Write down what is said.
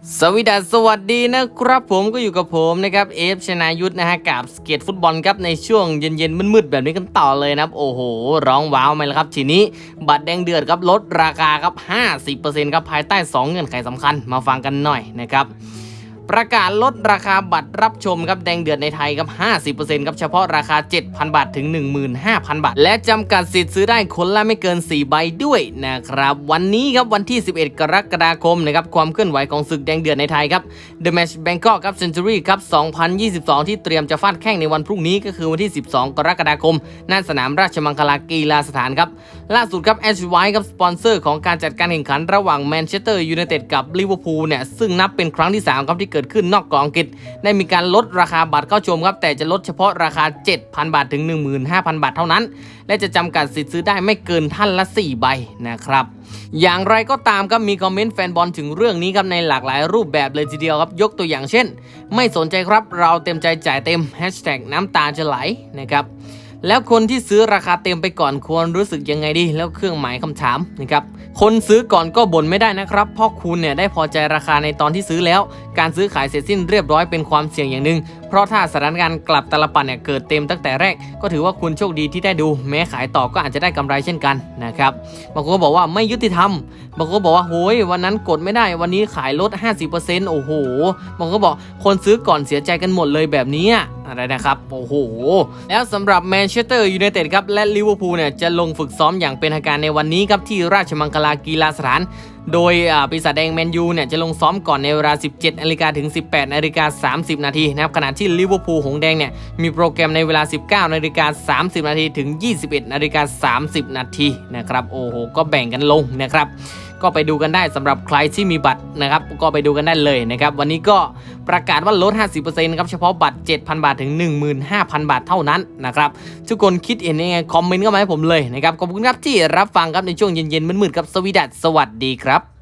สวัสดีสวัสดีนะครับผมก็อยู่กับผมนะครับเอฟชนายุทธนะฮะกับสเก็ตฟุตบอลครับในช่วงเย็นๆมืดๆแบบนี้กันต่อเลยนะครับ โอ้โห ร้องว้าวไหมล่ะครับ ทีนี้บัตรแดงเดือดครับลดราคาครับ 50%ครับภายใต้ 2 เงื่อนไขสำคัญมาฟังกันหน่อยนะครับ ประกาศลดราคาบัตรรับชมครับแดงเดือดในไทยครับ 50%ครับเฉพาะราคา 7,000 บาทถึง 15,000 บาท และจำกัดสิทธิ์ซื้อได้คนละไม่เกิน 4 ใบด้วยนะครับ วันนี้ครับวันที่ 11 กรกฎาคมนะครับความเคลื่อนไหวของศึกแดงเดือดในไทยครับ The Match Bangkok ครับ Century ครับ 2022 ที่เตรียมจะฟาดแข่งในวันพรุ่งนี้ก็คือวันที่ 12 กรกฎาคมณสนามราชมังคลากีฬาสถานครับ ล่าสุดครับ a s h w i ครับสปอนเซอร์ของการจัดการแข่งขันระหว่างแมนเชสเตอร์ยูไนเต็ดกับลิเวอร์พูลเนี่ยซึ่งนับเป็นครั้งที่ 3 ครับที่เกิดขึ้นนอกกาะอังกฤษ ได้มีการลดราคาบัตรเข้าชมครับ แต่จะลดเฉพาะราคา 7,000 บาทถึง 15,000 บาทเท่านั้น และจะจำกัดสิทธิ์ซื้อได้ไม่เกินท่านละ 4 ใบนะครับอย่างไรก็ตามครับมีคอมเมนต์แฟนบอลถึงเรื่องนี้ครับในหลากหลายรูปแบบเลยทีเดียวครับยกตัวอย่างเช่น ไม่สนใจครับเราเต็มใจจ่ายเต็ม Hashtag น้ำตาจะไหลนะครับ แล้วคนที่ซื้อราคาเต็มไปก่อนควรรู้สึกยังไงดี แล้วเครื่องหมายคำถามนะครับคนซื้อก่อนก็บ่นไม่ได้นะครับ เพราะคุณเนี่ยได้พอใจราคาในตอนที่ซื้อแล้ว การซื้อขายเสร็จสิ้นเรียบร้อยเป็นความเสี่ยงอย่างหนึ่ง เพราะถ้าสถานการณ์กลับตลปัดเนี่ยเกิดเต็มตั้งแต่แรก ก็ถือว่าคุณโชคดีที่ได้ดู แม้ขายต่อก็อาจจะได้กำไรเช่นกันนะครับบางคนบอกว่าไม่ยุติธรรมบางคนบอกว่าโหยวันนั้นกดไม่ได้วันนี้ขายลด 50%โอ้โหบางคนบอกคนซื้อก่อนเสียใจกันหมดเลยแบบนี้อะไรนะครับ โอ้โห แล้วสำหรับแมนเชสเตอร์ยูไนเต็ดครับ และลิเวอร์พูลเนี่ยจะลงฝึกซ้อมอย่างเป็นทางการในวันนี้ครับ ที่ราชมังคลากีฬาสถานโดยปีศาจแดงแมนยูเนี่ยจะลงซ้อมก่อนในเวลา 17นาฬิกาถึง 18นาฬิกา30 นาทีนะครับขณะที่ลิเวอร์พูลหงแดงเนี่ยมีโปรแกรมในเวลา 19นาฬิกา30 นาทีถึง 21นาฬิกา30 นาทีนะครับโอ้โหก็แบ่งกันลงนะครับ ก็ไปดูกันได้สำหรับใครที่มีบัตรนะครับก็ไปดูกันได้เลยนะครับวันนี้ก็ประกาศว่าลด 50%ครับเฉพาะบัตร 7,000 บาทถึง 15,000 บาทเท่านั้นนะครับทุกคนคิดเห็นยังไงคอมเมนต์เข้ามาให้ผมเลยนะครับขอบคุณครับที่รับฟังครับในช่วงเย็นๆมืดๆกับสวีดัสสวัสดีครับ